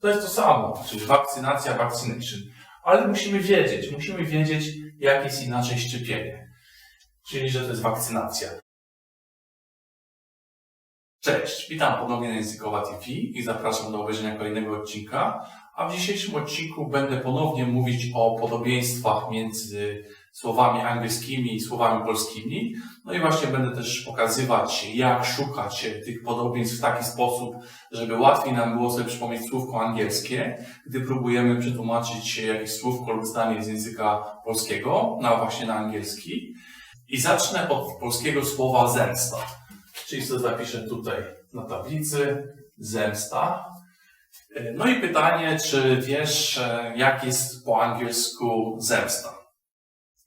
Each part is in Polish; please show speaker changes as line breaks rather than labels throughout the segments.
To jest to samo, czyli wakcynacja, vaccination. Ale musimy wiedzieć, musimy wiedzieć, jak jest inaczej szczepienie. Czyli, że to jest wakcynacja. Cześć, witam ponownie na Językowa TV i zapraszam do obejrzenia kolejnego odcinka. A w dzisiejszym odcinku będę ponownie mówić o podobieństwach między słowami angielskimi i słowami polskimi. No i właśnie będę też pokazywać, jak szukać tych podobieństw w taki sposób, żeby łatwiej nam było sobie przypomnieć słówko angielskie, gdy próbujemy przetłumaczyć jakieś słówko lub zdanie z języka polskiego na właśnie na angielski. I zacznę od polskiego słowa zemsta. Czyli co zapiszę tutaj na tablicy, zemsta. No i pytanie, czy wiesz, jak jest po angielsku zemsta?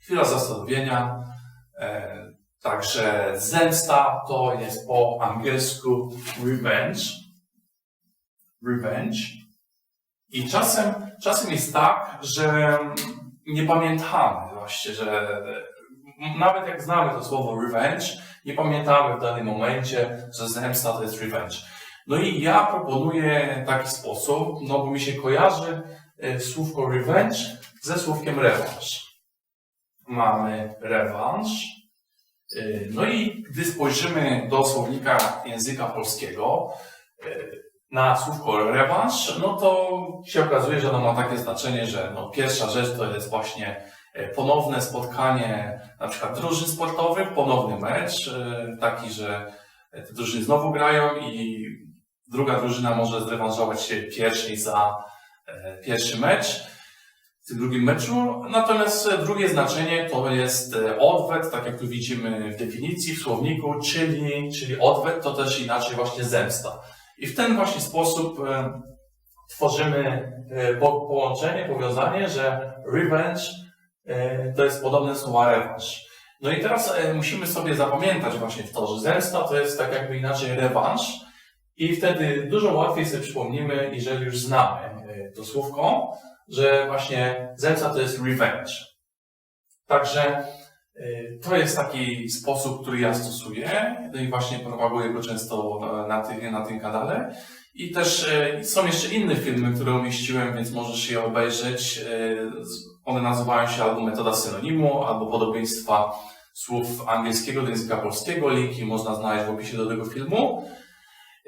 Chwila zastanowienia. E, Także zemsta to jest po angielsku revenge. Revenge. I czasem, czasem jest tak, że nie pamiętamy właśnie, że nawet jak znamy to słowo revenge, nie pamiętamy w danym momencie, że zemsta to jest revenge. No i ja proponuję taki sposób, no bo mi się kojarzy e, słówko revenge ze słówkiem rewanż. Mamy rewanż. E, No i gdy spojrzymy do słownika języka polskiego e, na słówko rewanż, no to się okazuje, że ono ma takie znaczenie, że no pierwsza rzecz to jest właśnie e, ponowne spotkanie na przykład drużyn sportowych, ponowny mecz, taki, że te drużyny znowu grają i druga drużyna może zrewanżować się pierwszej za pierwszy mecz w tym drugim meczu. Natomiast e, drugie znaczenie to jest e, odwet, tak jak tu widzimy w definicji, w słowniku, czyli, czyli odwet to też inaczej właśnie zemsta. I w ten właśnie sposób e, tworzymy po, połączenie, powiązanie, że revenge to jest podobne słowa rewanż. No i teraz musimy sobie zapamiętać właśnie to, że zemsta to jest tak jakby inaczej rewanż i wtedy dużo łatwiej sobie przypomnimy, jeżeli już znamy to słówko, że właśnie zemsta to jest revenge. Także e, to jest taki sposób, który ja stosuję no i właśnie propaguję go często na, na tym kanale. I też e, są jeszcze inne filmy, które umieściłem, więc możesz je obejrzeć. Z- One nazywają się albo metoda synonimu, albo podobieństwa słów angielskiego do języka polskiego. Linki można znaleźć w opisie do tego filmu.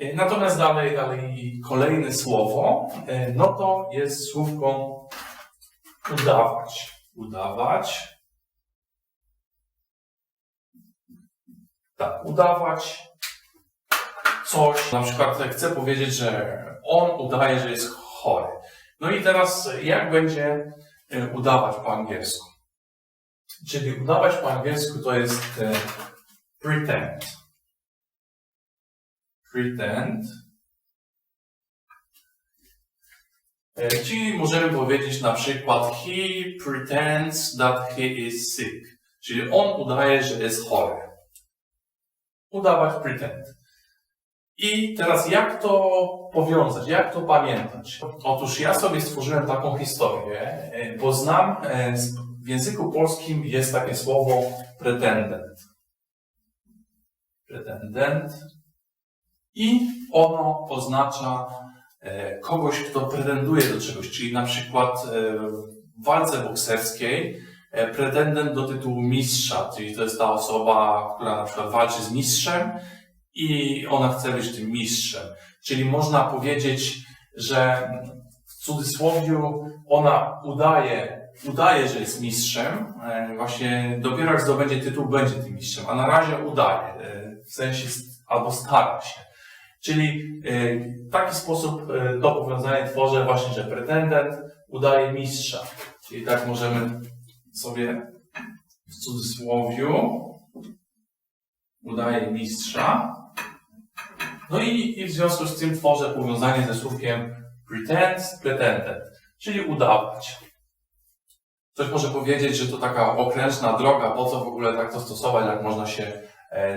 E, Natomiast dalej, dalej kolejne słowo, e, no to jest słówko udawać. Udawać. Tak, udawać coś. Na przykład chcę powiedzieć, że on udaje, że jest chory. No i teraz jak będzie e, udawać po angielsku? Czyli udawać po angielsku to jest pretend. Pretend. E, Czyli możemy powiedzieć na przykład he pretends that he is sick. Czyli on udaje, że jest chory. Udawać pretend. I teraz jak to powiązać, jak to pamiętać? Otóż ja sobie stworzyłem taką historię, e, bo znam, e, w języku polskim jest takie słowo pretendent. Pretendent. I ono oznacza e, kogoś, kto pretenduje do czegoś, czyli na przykład e, w walce bokserskiej e, pretendent do tytułu mistrza, czyli to jest ta osoba, która na przykład walczy z mistrzem i ona chce być tym mistrzem. Czyli można powiedzieć, że w cudzysłowiu ona udaje, udaje, że jest mistrzem, właśnie dopiero jak zdobędzie tytuł, będzie tym mistrzem, a na razie udaje, w sensie albo stara się. Czyli e, w taki sposób e, do powiązania tworzę właśnie, że pretendent udaje mistrza. Czyli tak możemy sobie w cudzysłowiu udaje mistrza. No i, i w związku z tym tworzę powiązanie ze słówkiem pretend, pretendent, czyli udawać. Ktoś może powiedzieć, że to taka okrężna droga, po co w ogóle tak to stosować, jak można się e,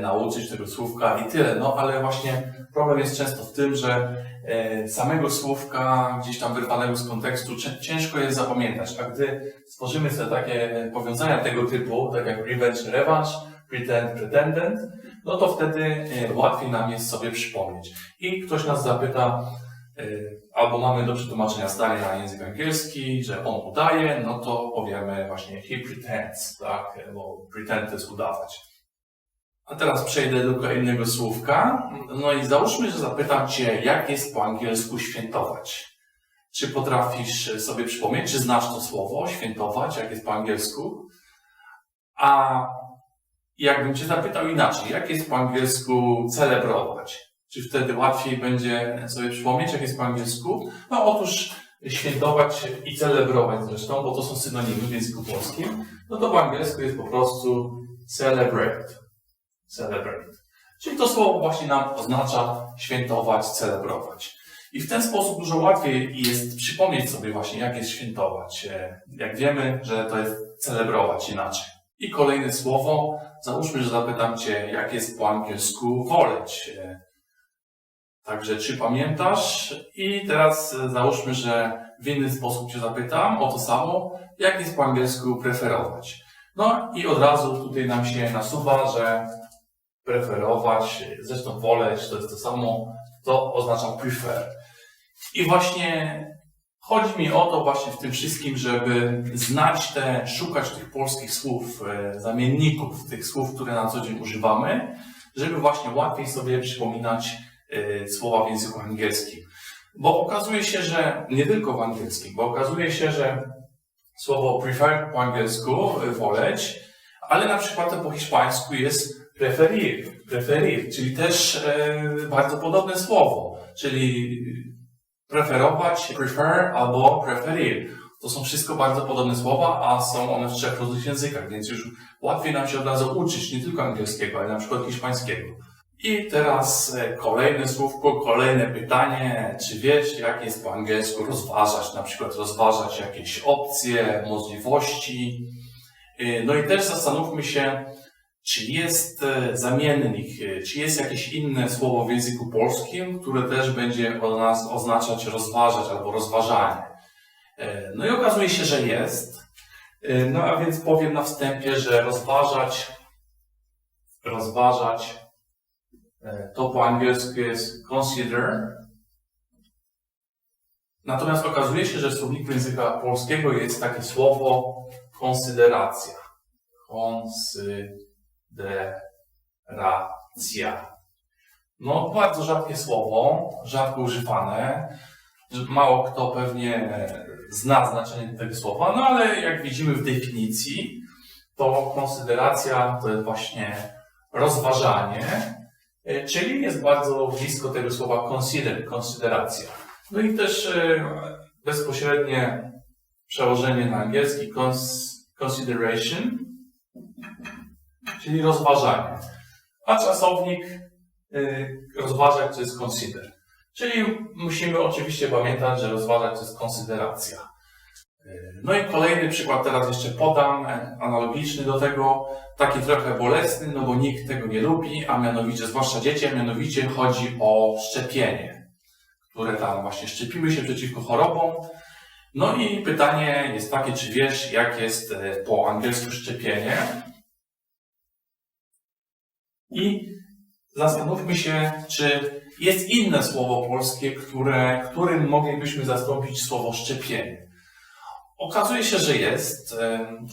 nauczyć tego słówka i tyle. No ale właśnie problem jest często w tym, że e, samego słówka gdzieś tam wyrwanego z kontekstu cię- ciężko jest zapamiętać, a gdy stworzymy sobie takie powiązania tego typu, tak jak revenge, revanche, pretend, pretendent, no to wtedy e, łatwiej nam jest sobie przypomnieć. I ktoś nas zapyta, e, albo mamy do przetłumaczenia zdanie na język angielski, że on udaje, no to powiemy właśnie he pretends, tak? Bo pretend to jest udawać. A teraz przejdę do kolejnego słówka. No i załóżmy, że zapytam Cię, jak jest po angielsku świętować. Czy potrafisz sobie przypomnieć, czy znasz to słowo, świętować, jak jest po angielsku? A jakbym Cię zapytał inaczej, jak jest po angielsku celebrować? Czy wtedy łatwiej będzie sobie przypomnieć, jak jest po angielsku? No otóż świętować i celebrować zresztą, bo to są synonimy w języku polskim. No to po angielsku jest po prostu celebrate. Celebrate. Czyli to słowo właśnie nam oznacza świętować, celebrować. I w ten sposób dużo łatwiej jest przypomnieć sobie właśnie, jak jest świętować. e, Jak wiemy, że to jest celebrować inaczej. I kolejne słowo. Załóżmy, że zapytam Cię, jak jest po angielsku woleć. E, Także czy pamiętasz? I teraz e, załóżmy, że w inny sposób Cię zapytam o to samo, jak jest po angielsku preferować. No i od razu tutaj nam się nasuwa, że preferować, zresztą woleć, to jest to samo, to oznacza prefer. I właśnie chodzi mi o to właśnie w tym wszystkim, żeby znać te, szukać tych polskich słów, e, zamienników, tych słów, które na co dzień używamy, żeby właśnie łatwiej sobie przypominać e, słowa w języku angielskim. Bo okazuje się, że nie tylko w angielskim, bo okazuje się, że słowo prefer po angielsku, e, woleć, ale na przykład po hiszpańsku jest preferir, preferir, czyli też e, bardzo podobne słowo, czyli preferować, prefer albo preferir. To są wszystko bardzo podobne słowa, a są one w trzech różnych językach, więc już łatwiej nam się od razu uczyć nie tylko angielskiego, ale na przykład hiszpańskiego. I teraz e, kolejne słówko, kolejne pytanie. Czy wiesz, jak jest po angielsku rozważać? Na przykład rozważać jakieś opcje, możliwości. E, No i też zastanówmy się, czy jest e, zamiennik, e, czy jest jakieś inne słowo w języku polskim, które też będzie o nas oznaczać rozważać albo rozważanie. E, No i okazuje się, że jest. No a więc powiem na wstępie, że rozważać, rozważać, to po angielsku jest consider. Natomiast okazuje się, że w słowniku języka polskiego jest takie słowo. Konsideracja. No, bardzo rzadkie słowo, rzadko używane. Mało kto pewnie zna znaczenie tego słowa, no ale jak widzimy w definicji, to konsideracja to jest właśnie rozważanie, czyli jest bardzo blisko tego słowa consider, konsideracja. No i też e, bezpośrednie przełożenie na angielski cons, consideration, czyli rozważanie. A czasownik y, rozważać to jest consider. Czyli musimy oczywiście pamiętać, że rozważać to jest konsideracja. Y, No i kolejny przykład teraz jeszcze podam, e, analogiczny do tego, taki trochę bolesny, no bo nikt tego nie lubi, a mianowicie, zwłaszcza dzieci, a mianowicie chodzi o szczepienie, które tam właśnie szczepimy się przeciwko chorobom. No i pytanie jest takie, czy wiesz, jak jest e, po angielsku szczepienie? I zastanówmy się, czy jest inne słowo polskie, które, którym moglibyśmy zastąpić słowo szczepienie. Okazuje się, że jest.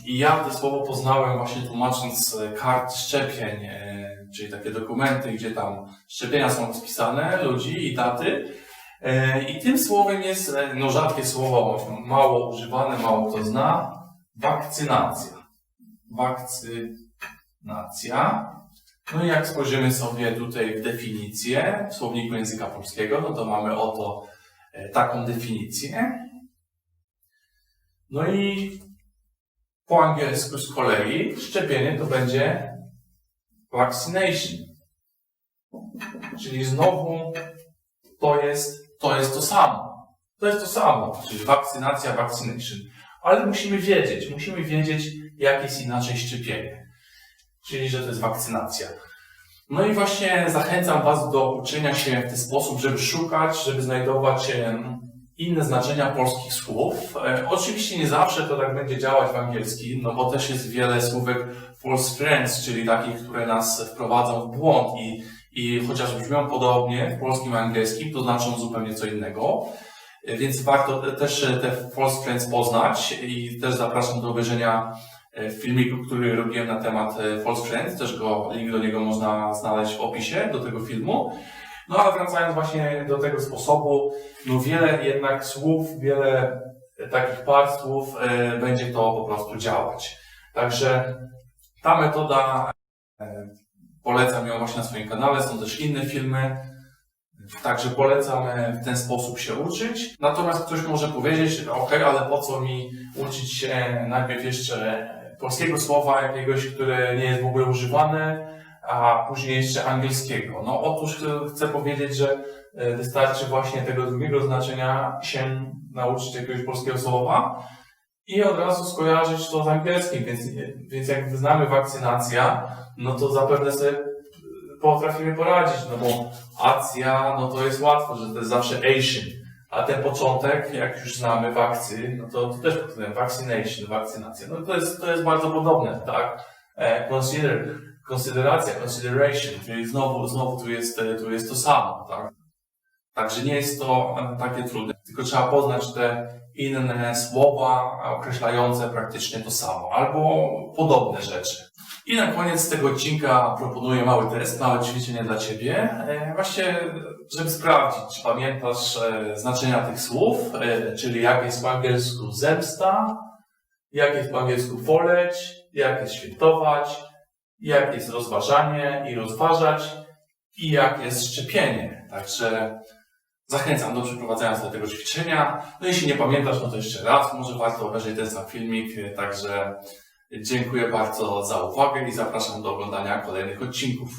I ja to słowo poznałem właśnie tłumacząc e, kart szczepień, e, czyli takie dokumenty, gdzie tam szczepienia są rozpisane, ludzi i daty. E, I tym słowem jest, no rzadkie słowo, mało używane, mało kto zna, wakcynacja. Wakcynacja. No i jak spojrzymy sobie tutaj w definicję w słowniku języka polskiego, no to mamy oto e, taką definicję. No i po angielsku z kolei szczepienie to będzie vaccination. Czyli znowu to jest, to jest to samo. To jest to samo, czyli wakcynacja, vaccination. Ale musimy wiedzieć, musimy wiedzieć, jak jest inaczej szczepienie. Czyli, że to jest wakcynacja. No i właśnie zachęcam Was do uczenia się w ten sposób, żeby szukać, żeby znajdować inne znaczenia polskich słów. E, Oczywiście nie zawsze to tak będzie działać w angielskim, no bo też jest wiele słówek false friends, czyli takich, które nas wprowadzą w błąd i, i chociaż brzmią podobnie w polskim i angielskim, to znaczą zupełnie co innego. y, więc warto też te False Friends poznać i też zapraszam do obejrzenia y, filmiku, który robiłem na temat y, False Friends, też go, link do niego można znaleźć w opisie do tego filmu. No ale wracając właśnie do tego sposobu, no wiele jednak słów, wiele takich par słów y, będzie to po prostu działać. Także ta metoda, y, polecam ją właśnie na swoim kanale, są też inne filmy, także polecam w ten sposób się uczyć. Natomiast ktoś może powiedzieć, ok, ale po co mi uczyć się najpierw jeszcze polskiego słowa jakiegoś, które nie jest w ogóle używane, a później jeszcze angielskiego. No otóż e, chcę powiedzieć, że e, wystarczy właśnie tego drugiego znaczenia się nauczyć jakiegoś polskiego słowa i od razu skojarzyć to z angielskim, więc, więc jak znamy wakcynacja, no to zapewne sobie potrafimy poradzić, no bo Acja, no to jest łatwo, że to jest zawsze Asian, a ten początek, jak już znamy wakcy, no to, to też powtarzam, vaccination, wakcynacja, no to jest, to jest bardzo podobne, tak? E, Consider, konsideracja, consideration, czyli znowu, znowu tu jest, e, tu jest to samo, tak? Także nie jest to e, takie trudne, tylko trzeba poznać te inne słowa określające praktycznie to samo, albo podobne rzeczy. I na koniec tego odcinka proponuję mały test, małe ćwiczenie dla Ciebie. E, Właśnie, żeby sprawdzić, czy pamiętasz e, znaczenia tych słów, e, czyli jak jest po angielsku zemsta, jak jest po angielsku woleć, jak jest świętować, jak jest rozważanie i rozważać i jak jest szczepienie. Także zachęcam do przeprowadzenia sobie tego ćwiczenia. No jeśli nie pamiętasz, no to jeszcze raz, może warto obejrzeć ten sam filmik. Także dziękuję bardzo za uwagę i zapraszam do oglądania kolejnych odcinków.